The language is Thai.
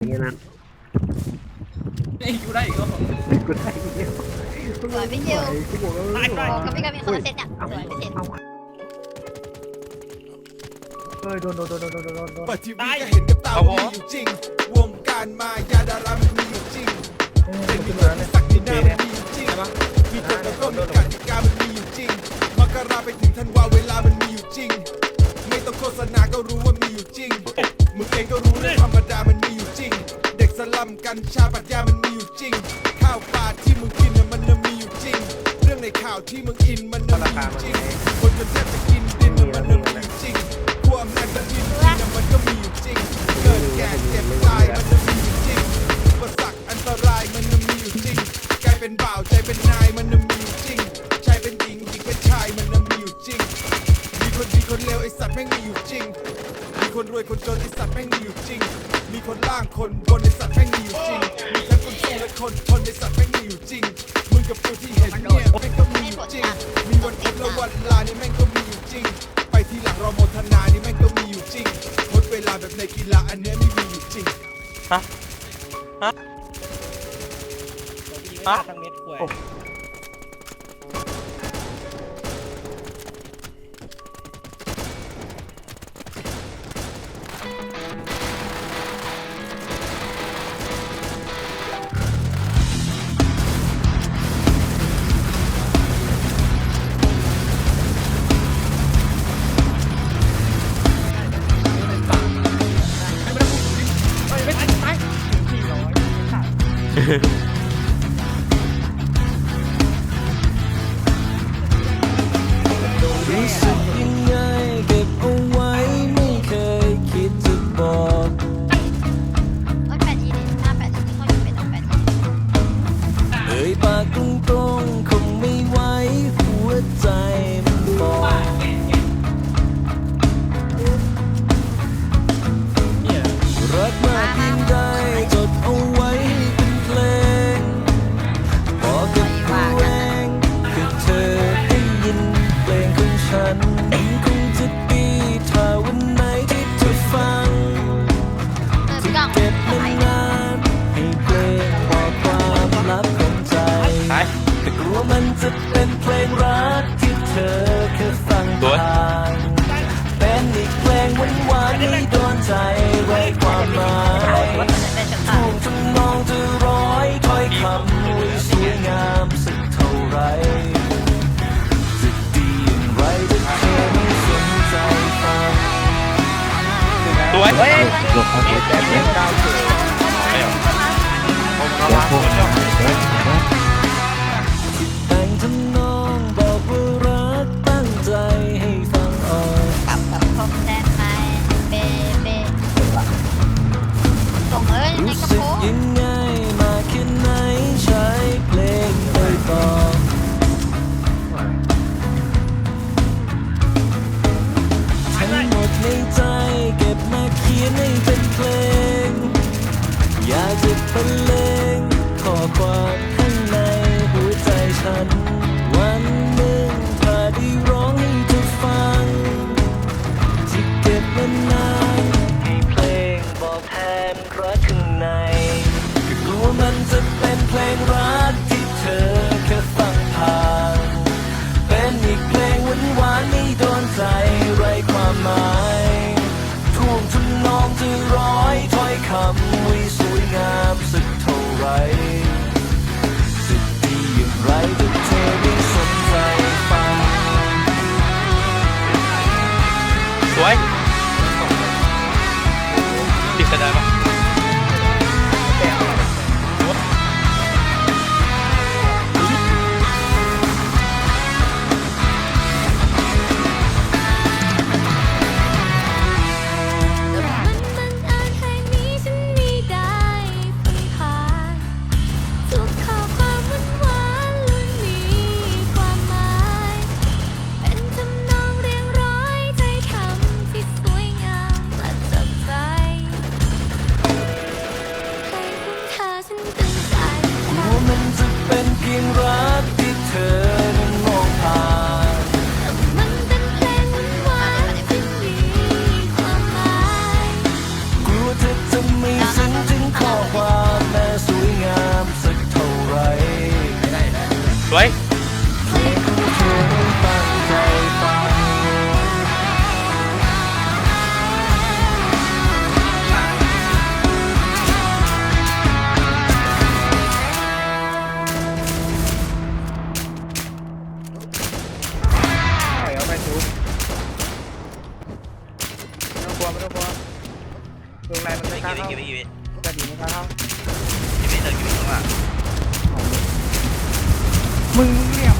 อย่างนั้นไอ้ยกูได้อีกแล้วเหรอกูได้อีกแล้วสวยพี่จิวกูบอกแล้วได้ได้โอ้ก็พี่กามีคนละเซตเนี่ยเอาสวยพี่เซตเอาเฮ้ยโดนโดนโดนโดนโดนโดนโดนเปิดทีวีก็เห็นกับตาว่ามีอยู่จริง วงการมายาดารามันมีอยู่จริงเป็นมีคนที่สักดินหน้ามันมีอยู่จริงมีกฎแล้วก็มีกติกามันมีอยู่จริงมกราไปถึงธันวาเวลามันมีอยู่จริง ไม่ต้องโฆษณาก็รู้ว่ามีอยู่จริงมึงเองก็รู้เรื่อง ญชาปรัชญามันมีอยู่จริง ข้าวปลาที่มึงกินน่ะมันน่ะมีอยู่จริง เรื่องในข่าวที่มึงอินมันน่ะมีอยู่จริง คนจนแทบจะกินดินน่ะมันน่ะมีอยู่จริงพวกอำนาจก็กินดินน่ะมันก็มีอยู่จริง เกิดแก่เจ็บตายมันน่ะมีอยู่จริงอุปสรรคอันตรายมันน่ะมีอยู่จริงกลายเป็นบ่าวใจเป็นนายมันน่ะมีอยู่จริงชายเป็นหญิงหญิงเป็นชายมันน่ะมีอยู่จริง มีคนดีคนเลวไอสัตว์แม่งมีอยู่จริง คนรวยคนจนไอสัตว์แม่งมีอยู่จริง มีคนล่างคนบนไอสัตว์แม่งมีอยู่จริง มีทั้งคนสู้และคนทนไอสัตว์แม่งมีอยู่จริง มึงกับกูที่เห็นเนี่ยแม่งก็มีอยู่จริง มีวันพุธและวันลานี่แม่งก็มีอยู่จริง ไปที่หลังรอโมทนานี่แม่งก็มีอยู่จริงหมดเวลาแบบในกีฬาอันเนี้ยไม่มีอยู่จริง ฮะทั้งเม็ดขวดรู้สึกยั ง บ เธอ วงในมันไม่กล้าเข้ากี่วิกี่วิจะดีไม่กล้าเข้ากี่วิเดินกี่วิข้างหลังมึงเนี่ย